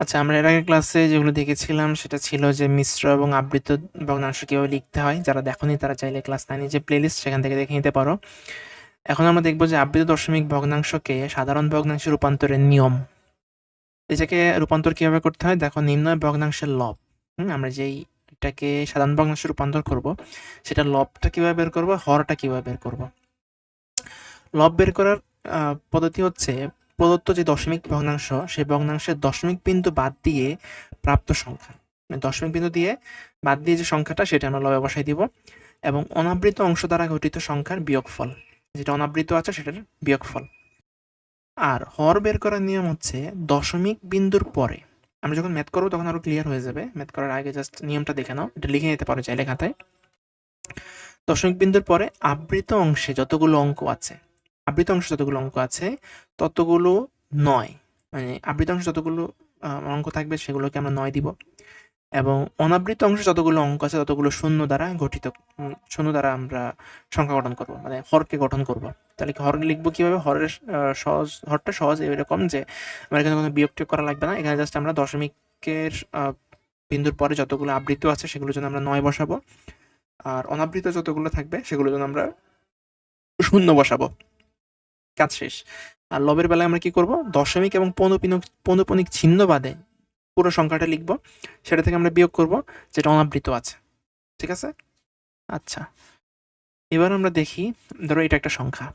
আচ্ছা আমরা এর আগের ক্লাসে যেগুলো দেখেছিলাম, সেটা ছিল যে মিশ্র এবং আবৃত ভগ্নাংশ কীভাবে লিখতে হয়। যারা দেখোনি, তারা চাইলে ক্লাস নাইনে যে প্লেলিস্ট সেখান থেকে দেখে নিতে পারো। এখন আমরা দেখব যে আবৃত দশমিক ভগ্নাংশকে সাধারণ ভগ্নাংশে রূপান্তরের নিয়ম। এটাকে রূপান্তর কীভাবে করতে হয়? দেখো, নির্ণয় ভগ্নাংশের লব। হুম, আমরা যেই এটাকে সাধারণ ভগ্নাংশে রূপান্তর করব, সেটা লবটা কীভাবে বের করব? হরটা কীভাবে বের করব? লব বের করার পদ্ধতি হচ্ছে প্রদত্ত যে দশমিক ভগ্নাংশ, সেই ভগ্নাংশের দশমিক বিন্দু বাদ দিয়ে প্রাপ্ত সংখ্যা। মানে দশমিক বিন্দু দিয়ে বাদ দিয়ে যে সংখ্যাটা, সেটা আমরা লবে বসাই দিব। এবং অনাবৃত অংশ দ্বারা গঠিত সংখ্যার বিয়োগফল, যেটা অনাবৃত আছে, সেটার বিয়োগফল। আর হর বের করার নিয়ম হচ্ছে দশমিক বিন্দুর পরে। আমরা যখন ম্যাথ করব, তখন আরও ক্লিয়ার হয়ে যাবে। ম্যাথ করার আগে জাস্ট নিয়মটা দেখে নাও। এটা লিখে নিতে পারো চাইলে খাতায়। দশমিক বিন্দুর পরে আবৃত অংশে যতগুলো অঙ্ক আছে আবৃত অংশ যতগুলো অঙ্ক আছে, ততগুলো নয়। মানে আবৃত অংশ যতগুলো অঙ্ক থাকবে সেগুলোকে আমরা নয় দিব। এবং অনাবৃত অংশে যতগুলো অঙ্ক আছে, ততগুলো শূন্য দ্বারা গঠিত শূন্য দ্বারা আমরা সংখ্যা গঠন করব মানে হরকে গঠন করব। তাহলে হর লিখব কীভাবে? হরের সহজ, হরটা সহজ এরকম যে, আমার এখানে কোনো বিয়োগ করা লাগবে না। এখানে জাস্ট আমরা দশমিকের বিন্দুর পরে যতগুলো আবৃত আছে, সেগুলোর জন্য আমরা নয় বসাবো। আর অনাবৃত যতগুলো থাকবে, সেগুলোর জন্য আমরা শূন্য বসাবো। কাজ শেষ। আর লবের বেলায় আমরা কি করব? দশমিক এবং পৌনপিনক পৌনপনিক ছিন্ন বাদে পুরো সংখ্যাটা লিখব। সেটা থেকে আমরা বিয়োগ করব, যেটা অনাবৃত আছে। ঠিক আছে? আচ্ছা। এবার আমরা দেখি, ধরো এটা একটা সংখ্যা।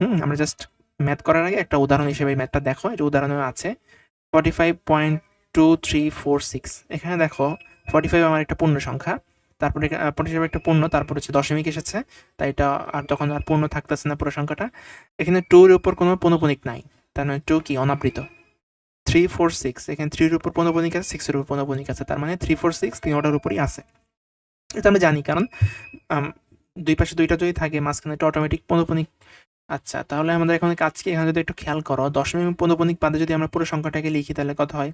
হুম, আমরা জাস্ট ম্যাথ করার আগে একটা উদাহরণ হিসেবে ম্যাথটা দেখো। এটা উদাহরণে আছে forty five point two three four six এখানে দেখো ফর্টি ফাইভ আমার একটা পূর্ণ সংখ্যা। তারপরে ফর্টি হিসাবে একটা পূর্ণ, তারপর হচ্ছে দশমিক এসেছে। তাই এটা আর তখন আর পূর্ণ থাকতেছে না পুরো সংখ্যাটা। এখানে টুর উপর কোনো পনপনিক নাই। তার মানে টু কি? অনাবৃত। থ্রি ফোর সিক্স এখানে থ্রির উপর পনপনিক আছে সিক্সের উপর পনপনিক আছে। তার মানে থ্রি ফোর সিক্স তিন তিনটার উপরই আছে। এটা আমরা জানি, কারণ দুই পাশে দুইটা যদি থাকে, মাঝখানে একটা অটোমেটিক পৌনপনিক আচ্ছা তাহলে আমাদের এখন কাজ কি এখানে যদি একটু খেয়াল করো, দশমিক পৌনপনিক বাদে যদি আমরা পুরো সংখ্যাটাকে লিখি, তাহলে কত হয়?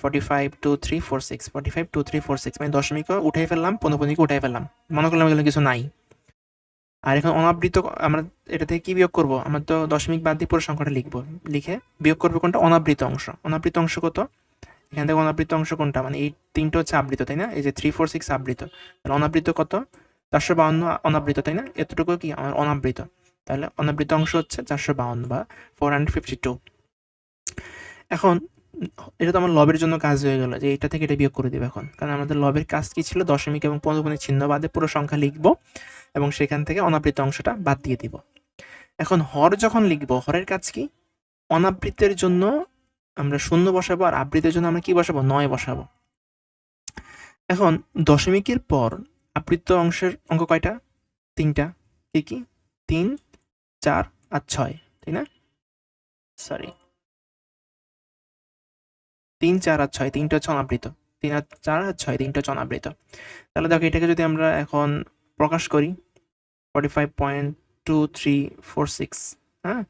Forty five two three four six forty five two three four six মানে দশমিকও উঠাই ফেললাম পৌনপনিক উঠাই ফেললাম। মনে করলাম এগুলো কিছু নাই। আর এখন অনাবৃত, আমরা এটা থেকে কি বিয়োগ করব? আমরা তো দশমিক বাদ দিয়ে পুরো সংখ্যাটা লিখব। লিখে বিয়োগ করব কোনটা? অনাবৃত অংশ। অনাবৃত অংশ কত? এখান থেকে অনাবৃত অংশ কোনটা? মানে এই তিনটা হচ্ছে আবৃত, তাই না? এই যে থ্রি ফোর সিক্স আবৃত। অনাবৃত কত? চারশো বাউন্ন অনাবৃত, তাই না? এতটুকু কি? আমার অনাবৃত। তাহলে অনাবৃত অংশ হচ্ছে চারশো বাউন্ন বা ফোর হান্ড্রেড ফিফটি টু এখন, এটা তো আমার লবের জন্য কাজ হয়ে গেল যে এটা থেকে এটা বিয়োগ করে দেবে এখন। কারণ আমাদের লবের কাজ কি ছিল? দশমিক এবং পঞ্চমণি চিহ্ন বাদে পুরো সংখ্যা লিখব এবং সেখান থেকে অনাবৃত অংশটা বাদ দিয়ে দিব। এখন হর যখন লিখব, হরের কাজ কি? অনাবৃতের জন্য আমরা শূন্য বসাবো আর আবৃতের জন্য আমরা কি বসাবো? নয় বসাবো। এখন দশমিকের পর আবৃত অংশের অঙ্ক কয়টা? তিনটা। কি কি? তিন চার আর ছয়, তাই না? সরি তিন, চার আর ছয়, তিনটা হচ্ছে অনাবৃত। তিন আর চার আর ছয়, তিনটা হচ্ছে অনাবৃত। তাহলে দেখো এটাকে যদি আমরা এখন প্রকাশ করি forty five point two three four six হ্যাঁ?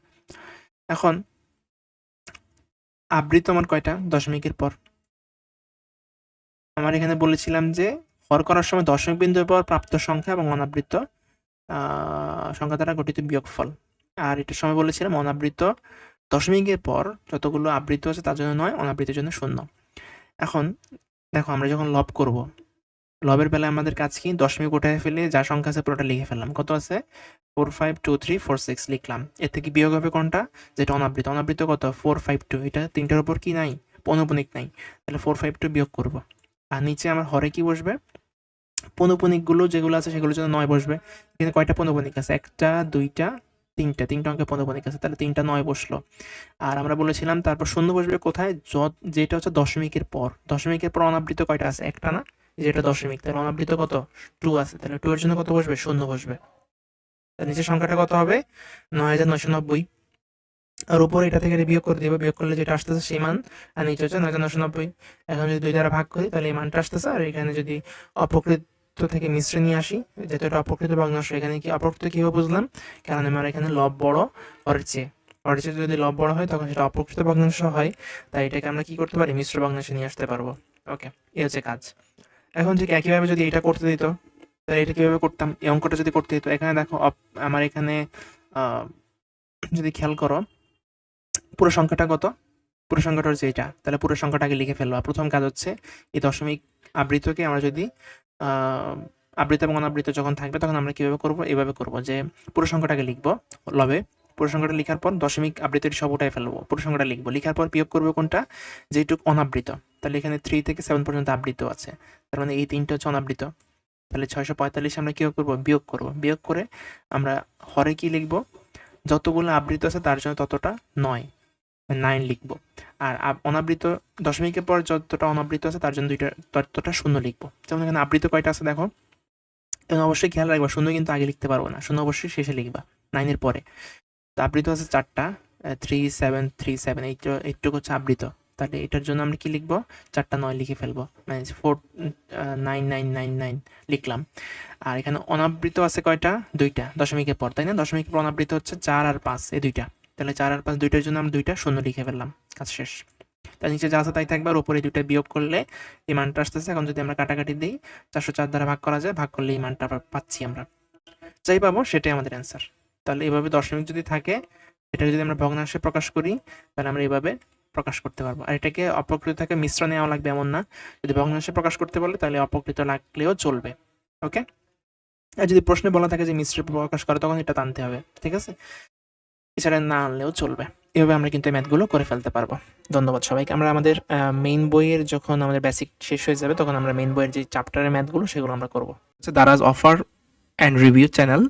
এখন আবৃত আমার কয়টা? দশমিকের পর। আমার এখানে বলেছিলাম যে হর করার সময় দশমিক বিন্দুর পর প্রাপ্ত সংখ্যা এবং অনাবৃত সংখ্যা দ্বারা গঠিত বিয়োগফল। আর এটার সময় বলেছিলাম, অনাবৃত দশমিকের পর যতগুলো আবৃত আছে তার জন্য নয়, অনাবৃতের জন্য শূন্য। এখন দেখো, আমরা যখন লব করব, লবের বেলায় আমাদের কাজ কি? দশমিক উঠে ফেলে যা সংখ্যা আছে পুরোটা লিখে ফেললাম। কত আছে? Four five two three, four six লিখলাম। এর থেকে বিয়োগ হবে কোনটা? যেটা অনাবৃত। অনাবৃত কত? Four five two. এটা তিনটার উপর কি নাই? পৌনপুনিক নাই। তাহলে ফোর ফাইভ টু বিয়োগ করব। আর নিচে আমার হরে কি বসবে? পৌনপুনিকগুলো যেগুলো আছে সেগুলোর জন্য নয় বসবে। এখানে কয়টা পৌনপুনিক আছে? একটা, দুইটা, তিনটা। তিনটা অঙ্কে পৌনপুনিক আছে, তাহলে তিনটা নয় বসল। আর আমরা বলেছিলাম তারপর শূন্য বসবে কোথায়? যেটা হচ্ছে দশমিকের পর। দশমিকের পর অনাবৃত কয়টা আছে? একটা না? যেটা দশমিক, তাহলে অনাবৃত কত? টু আছে, তাহলে টু এর জন্য কত বসবে? শূন্য বসবে। নিচের সংখ্যাটা কত হবে? নয় হাজার নয়শো নব্বই। আর উপরে এটা থেকে বিয়োগ করে দিবে। বিয়োগ করলে যেটা আসতেছে সেই মান। আর নিচে হচ্ছে নয় হাজার নয়শো নব্বই। এখন যদি দুই দ্বারা ভাগ করি, তাহলে এই মানটা আসতেছে। আর এখানে যদি অপ্রকৃত থেকে মিশ্রে নিয়ে আসি। যেহেতু এটা অপ্রকৃত ভগ্নাংশ এখানে কি অপ্রকৃত কীভাবে বুঝলাম? কারণ আমার এখানে লব বড় হরের চেয়ে। হরের চেয়ে যদি লব বড় হয়, তখন সেটা অপ্রকৃত ভগ্নাংশ হয়। তাই এটাকে আমরা কি করতে পারি? মিশ্র ভগ্নাংশে নিয়ে আসতে পারব। ওকে, এই হচ্ছে কাজ। এখন ঠিক একইভাবে যদি এটা করতে দিত, তাহলে এটা কীভাবে করতাম? এই অঙ্কটা যদি করতে দিত, এখানে দেখো আমার এখানে যদি খেয়াল করো, পুরো সংখ্যাটা কত? পুরো সংখ্যাটা হচ্ছে এটা। তাহলে পুরো সংখ্যাটাকে লিখে ফেলব। প্রথম কাজ হচ্ছে, এই দশমিক আবৃতকে আমরা যদি আবৃত এবং অনাবৃত যখন থাকবে, তখন আমরা কীভাবে করব? এভাবে করব যে পুরো সংখ্যাটাকে লিখব, লবে। পুরো সংখ্যাটা লেখার পর দশমিক আবৃত্তির সব ওটাই ফেলব। পুরো সংখ্যাটা লিখব। লেখার পর বিয়োগ করব কোনটা? যেটুক অনাবৃত। তাহলে এখানে থ্রি থেকে সেভেন পর্যন্ত আবৃত আছে। তার মানে এই তিনটা হচ্ছে অনাবৃত। তাহলে ছয়শো পঁয়তাল্লিশ আমরা কী করব? বিয়োগ করব। বিয়োগ করে আমরা হরে কি লিখব? যতগুলো আবৃত আছে তার জন্য ততটা নয়। নাইন লিখব। আর অনাবৃত দশমিকের পর যতটা অনাবৃত আছে, তার জন্য দুইটা, ততটা শূন্য লিখব। যেমন এখানে আবৃত কয়টা আছে দেখো? এবং অবশ্যই খেয়াল রাখবা, শূন্য কিন্তু আগে লিখতে পারব না। শূন্য অবশ্যই শেষে লিখবা, নাইনের পরে। তো আবৃত আছে চারটা থ্রি সেভেন থ্রি সেভেন এইটা এইটুকু হচ্ছে আবৃত। তাহলে এটার জন্য আমরা কি লিখব? চারটা নয় লিখে ফেলব। মানে four nine nine nine nine লিখলাম। আর এখানে অনাবৃত আছে কয়টা? দুইটা, দশমিকের পর, তাই না? দশমিকের পর অনাবৃত হচ্ছে চার আর পাঁচ, এই দুইটা। তাহলে চার আর পাঁচ দুইটার জন্য আমরা দুইটা শূন্য লিখে ফেললাম। কাজ শেষ। তার নিচে যা আছে তাই থাকবে, আর উপরে দুইটা বিয়োগ করলে এই মানটা আসতেছে। এখন যদি আমরা কাটাকাটি দিই, চারশো চার দ্বারা ভাগ করা যায়, ভাগ করলে এই মানটা পাচ্ছি আমরা। যাই পাবো, সেটাই আমাদের অ্যান্সার তাহলে এভাবে দশমিক যদি থাকে এটাকে যদি আমরা ভগ্নাংশে প্রকাশ করি, তাহলে আমরা এইভাবে প্রকাশ করতে পারব। আর এটাকে অপকৃত থেকে মিশ্র নেওয়া লাগবে এমন না। যদি ভগ্নাংশে প্রকাশ করতে বলে, তাহলে অপকৃত লাগলেও চলবে। ওকে আর যদি প্রশ্নে বলা থাকে যে মিশ্রে প্রকাশ করে, তখন এটা টানতে হবে। ঠিক আছে? এছাড়া না আনলেও চলবে। এভাবে আমরা কিন্তু ম্যাথগুলো করে ফেলতে পারব। ধন্যবাদ সবাইকে। আমরা আমাদের মেইন বইয়ের যখন আমাদের বেসিক শেষ হয়ে যাবে, তখন আমরা মেইন বইয়ের যে চ্যাপ্টারের ম্যাথগুলো সেগুলো আমরা করব। Daraz offer and review channel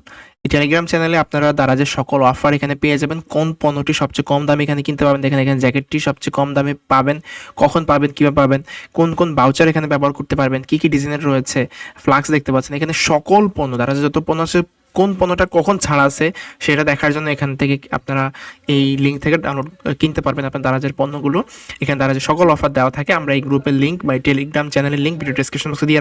এই টেলিগ্রাম চ্যানেলে আপনারা দারাজের সকল অফার এখানে পেয়ে যাবেন। কোন পণ্যটি সবচেয়ে কম দামে এখানে কিনতে পাবেন, দেখেন এখানে জ্যাকেটটি সবচেয়ে কম দামে পাবেন, কখন পাবেন, কীভাবে পাবেন, কোন কোন বাউচার এখানে ব্যবহার করতে পারবেন, কী কী ডিজাইনের রয়েছে ফ্লাক্স দেখতে পাচ্ছেন। এখানে সকল পণ্য দারাজের যত পণ্য আছে কোন পণ্যটা কখন ছাড় আছে সেটা দেখার জন্য এখান থেকে আপনারা এই লিঙ্ক থেকে ডাউনলোড কিনতে পারবেন আপনার দারাজের পণ্যগুলো এখানে দারাজের সকল অফার দেওয়া থাকে আমরা এই গ্রুপের লিঙ্ক বা টেলিগ্রাম চ্যানেলের লিঙ্ক ভিডিও ডিসক্রিপশন বক্সে দিয়ে।